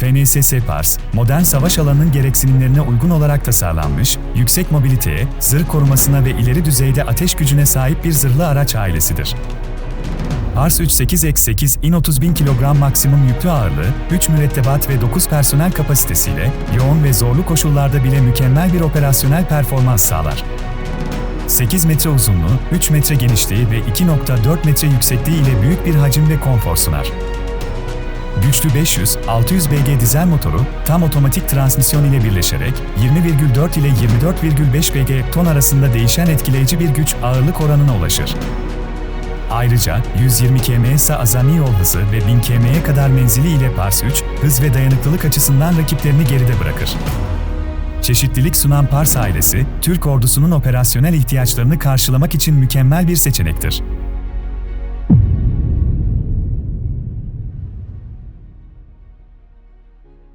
GNSS Pars, modern savaş alanının gereksinimlerine uygun olarak tasarlanmış, yüksek mobiliteye, zırh korumasına ve ileri düzeyde ateş gücüne sahip bir zırhlı araç ailesidir. Pars 38X8 in 30.000 kilogram maksimum yüklü ağırlığı, 3 mürettebat ve 9 personel kapasitesiyle yoğun ve zorlu koşullarda bile mükemmel bir operasyonel performans sağlar. 8 metre uzunluğu, 3 metre genişliği ve 2.4 metre yüksekliği ile büyük bir hacim ve konfor sunar. Güçlü 500, 600 BG dizel motoru tam otomatik transmisyon ile birleşerek 20,4 ile 24,5 BG ton arasında değişen etkileyici bir güç ağırlık oranına ulaşır. Ayrıca 120 km ise azami yol hızı ve 1000 km'ye kadar menzili ile Pars 3, hız ve dayanıklılık açısından rakiplerini geride bırakır. Çeşitlilik sunan Pars ailesi, Türk ordusunun operasyonel ihtiyaçlarını karşılamak için mükemmel bir seçenektir.